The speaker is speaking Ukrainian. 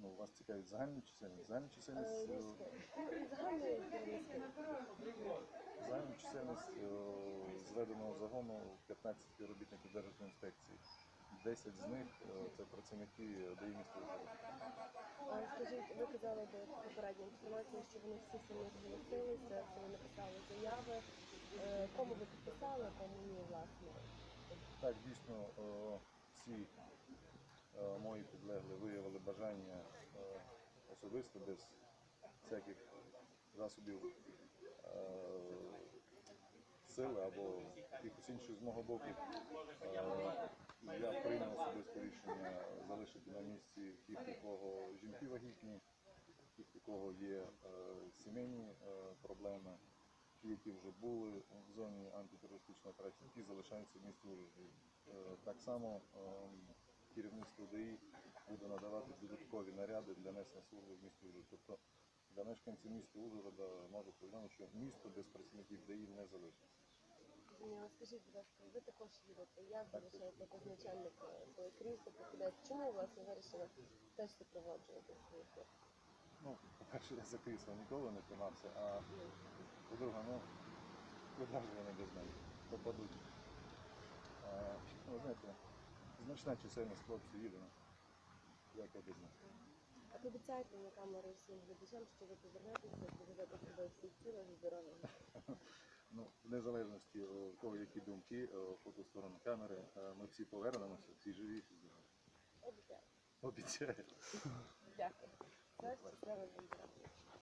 Ну, вас цікавить загальна чисельність. Загальна Е, чисельність, е, загальна чисельність е, зведеного загону 15 співробітників Держінспекції. 10 з них це працівники ДАІ міста скажіть, ви казали до попередньої інформації, що вони всі самі зголосилися, що ви написали заяви. Кому ви підписали, кому ні, власне. Так, дійсно, всі мої підлеглі виявили е, особисто, без всяких засобів е, сили або якихось інших з мого боку. Е, Я прийняв особисте рішення залишити на місці тих, у кого жінки вагітні, тих, у кого є сімейні проблеми, ті, які вже були в зоні антитерористичної операції, ті залишаються в місті Ужгороді. Так само е, керівництво ДАІ буде надавати додаткові наряди для несення служби в місті Ужгород. Тобто для мешканців міста Ужгорода можу повідомити, що місто без працівників ДАІ не залишиться. Скажіть, будь ласка, ви також їдете. Як ви лишаєте як начальник е, своє крісло покидаєте? Чому власне вирішили теж супроводжувати хлопців? Ну, по-перше, я за крісло ніколи не тримався, а по-друге, ну, куди ж вони без мене попадуть. А, ну, ви знаєте, значна чисельність хлопців їде, як я без А ти обіцяєте на камеру всім глядачам, що ви повернетеся, поведете себе всі і здоров'я. Ну, в незалежності у в кого які думки, по ту сторону камери, е, ми всі повернемося, всі живі, всі здорові. Обіцяю. Обіцяю.